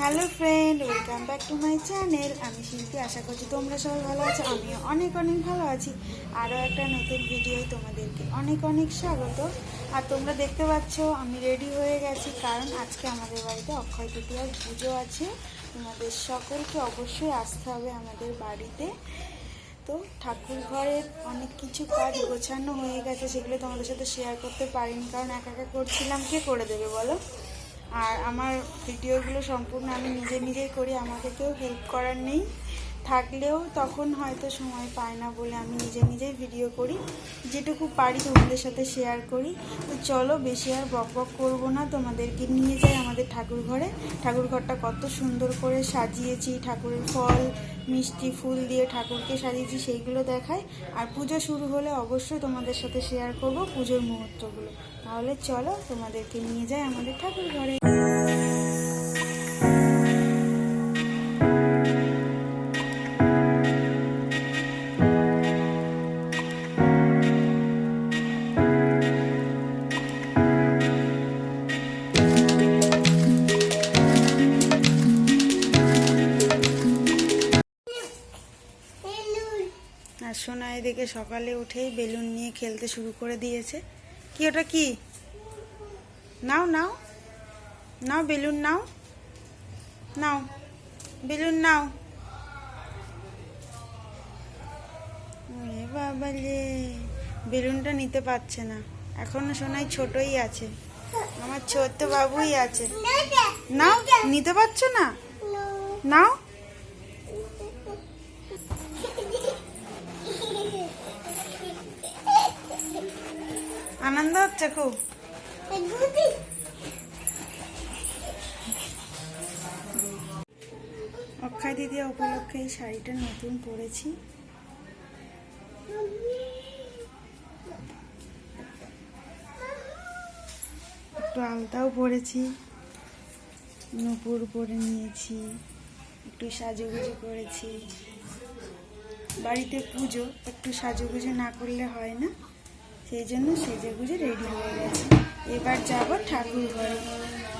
Hello friend, welcome back to my channel. আমি শিল্পী, আশা করছি তোমরা সবাই ভালো আছো, আমিও অনেক অনেক ভালো আছি। আরও একটা নতুন ভিডিও তোমাদেরকে অনেক অনেক স্বাগত। আর তোমরা দেখতে পাচ্ছ, আমি রেডি হয়ে গেছি, কারণ আজকে আমাদের বাড়িতে অক্ষয় তৃতীয়ার পুজো আছে। তোমাদের সকলকে অবশ্যই আসতে হবে আমাদের বাড়িতে। তো ঠাকুর ঘরের অনেক কিছু কাজ গোছানো হয়ে গেছে, সেগুলো তোমাদের সাথে শেয়ার করতে পারিনি, কারণ একা একা করছিলাম, কে করে দেবে বলো? আর আমার ভিডিওগুলো সম্পূর্ণ আমি নিজে নিজেই করি আমাকে কেউ হেল্প করার নেই। থাকলেও তখন হয়তো সময় পায় না বলে আমি নিজে নিজেই ভিডিও করি। যেটুকু পারি তোমাদের সাথে শেয়ার করি। তো চলো বেশি আর বক বক করব না, তোমাদেরকে নিয়ে যাই আমাদের ঠাকুর ঘরে। ঠাকুর ঘরটা কত সুন্দর করে সাজিয়েছি, ঠাকুরের ফল, মিষ্টি ফুল দিয়ে ঠাকুরকে সাজিয়েছি, সেইগুলো দেখাই। আর পুজো শুরু হলে অবশ্যই তোমাদের সাথে শেয়ার করব পুজোর মুহূর্তগুলো। তাহলে চলো তোমাদেরকে নিয়ে যাই আমাদের ঠাকুর ঘরে। সোনা এদিকে সকালে উঠেই বেলুন নিয়ে খেলতে শুরু করে দিয়েছে। কি ওটা কি? নাও নাও। নাও, বেলুন নাও। নাও, বেলুন নাও। ওরে বাবা রে, বেলুনটা নিতে পারছে না। এখনও সোনাই ছোটই আছে। আমার ছোট্ট বাবুই আছে। নাও, নিতে পারছ না? নাও। আনন্দ হচ্ছে খুব। অক্ষয় দিদি উপলক্ষে এই শাড়িটা নতুন পরেছি। একটু আলতাও পরেছি, নুপুর পরে নিয়েছি, একটু সাজুগুজু করেছি। বাড়িতে পুজো, একটু সাজুগুজু না করলে হয় না। সেই জন্য সেজে গুজে রেডি হয়ে গেছে। এবার যাব ঠাকুর ঘরে।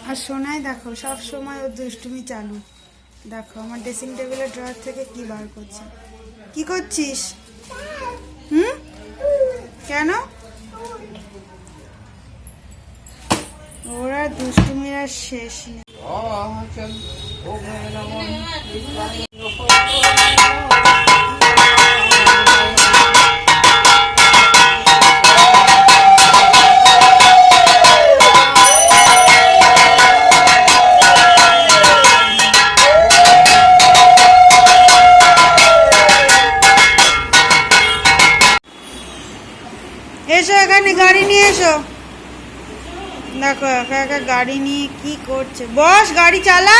আর সোনায় দেখো, সব সময় ওর দুষ্টুমি চালু। দেখো, আমার ড্রেসিং টেবিলের ড্রয়ার থেকে কি বার করছে? কি করছিস? হুম? কেন? ওরা দুষ্টুমির শেষ নেই। গাড়ি নিয়ে এসো। দেখো, একা একা গাড়ি নিয়ে কি করছে? বস, গাড়ি চালা।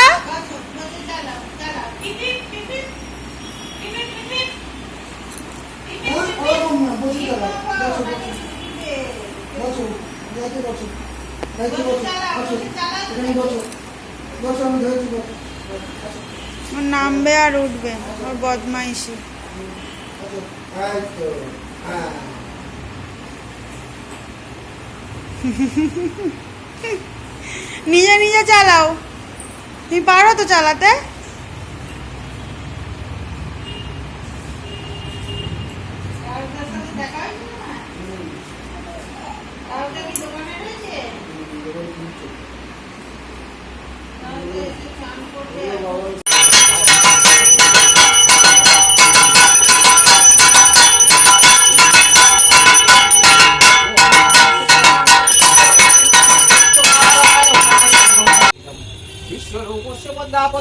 নামবে আর উঠবে, ওর বদমাইশি। নিজে নিজে চালাও। তুমি পারো তো চালাতে?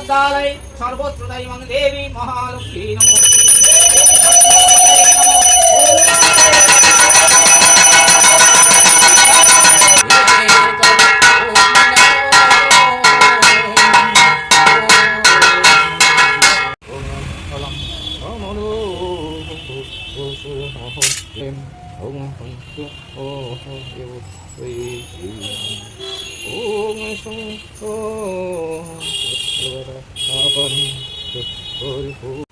পদ্মালয়ে সর্বত্র দৈবং দেবী মহালক্ষ্মী নমো ওম 웅숭 웅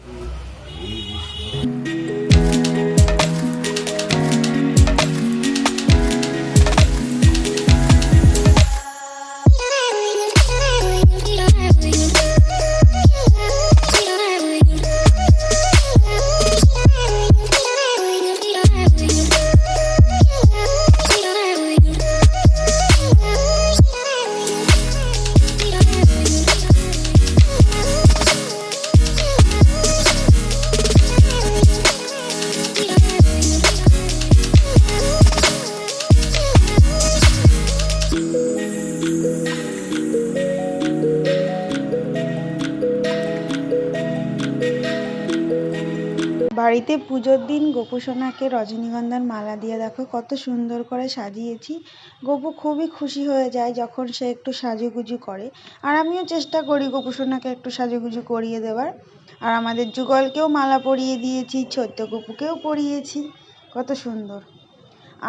বাড়িতে পুজোর দিন গোপুসোনাকে রজনীগন্ধার মালা দিয়ে দেখো, কত সুন্দর করে সাজিয়েছি। গোপু খুবই খুশি হয়ে যায় যখন সে একটু সাজুগুজু করে। আর আমিও চেষ্টা করি গোপুসোনাকে একটু সাজুগুজু করিয়ে দেওয়ার। আর আমাদের যুগলকেও মালা পরিয়ে দিয়েছি, ছোট্ট গপুকেও পরিয়েছি, কত সুন্দর।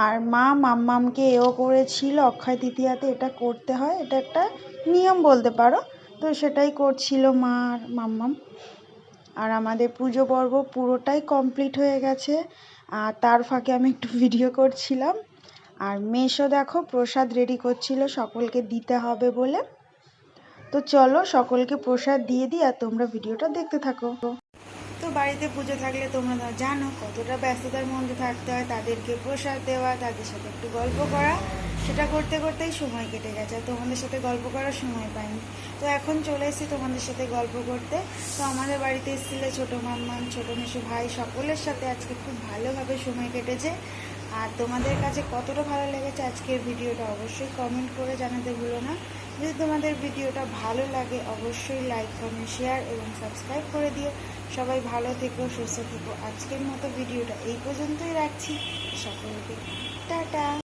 আর মা মাম্মামকে এও করেছিল, অক্ষয় তৃতীয়াতে এটা করতে হয়, এটা একটা নিয়ম বলতে পারো। তো সেটাই করছিল মা আর মাম্মাম। আর আমাদের পুজো পর্ব পুরোটাই কমপ্লিট হয়ে গেছে। আর তার ফাঁকে আমি একটু ভিডিও করছিলাম। আর মেশো দেখো, প্রসাদ রেডি করছিল, সকলকে দিতে হবে বলে। তো চলো, সকলকে প্রসাদ দিয়ে দিই আর তোমরা ভিডিওটা দেখতে থাকো। তো বাড়িতে পুজো থাকলে তোমরা জানো, কতটা ব্যস্ততার মধ্যে থাকতে হয়, তাদেরকে প্রসাদ দেওয়া, তাদের সাথে একটু গল্প করা। সেটা করতে করতেই সময় কেটে গেছে। তোমাদের সাথে গল্প করার সময় পাইনি। তো এখন চলে এসেছি তোমাদের সাথে গল্প করতে। তো আমাদের বাড়িতে এসেছিলে ছোটো মাম্মাম, ছোটো মেশো ভাই, সকলের সাথে আজকে খুব ভালোভাবে সময় কেটেছে। আর তোমাদের কাছে কতটা ভালো লেগেছে আজকের ভিডিওটা অবশ্যই কমেন্ট করে জানাতে ভুলো না। যদি তোমাদের ভিডিওটা ভালো লাগে, অবশ্যই লাইক কমেন্ট শেয়ার এবং সাবস্ক্রাইব করে দিও। সবাই ভালো থেকো, সুস্থ থেকো। আজকের মতো ভিডিওটা এই পর্যন্তই রাখছি। সকলকে টাটা।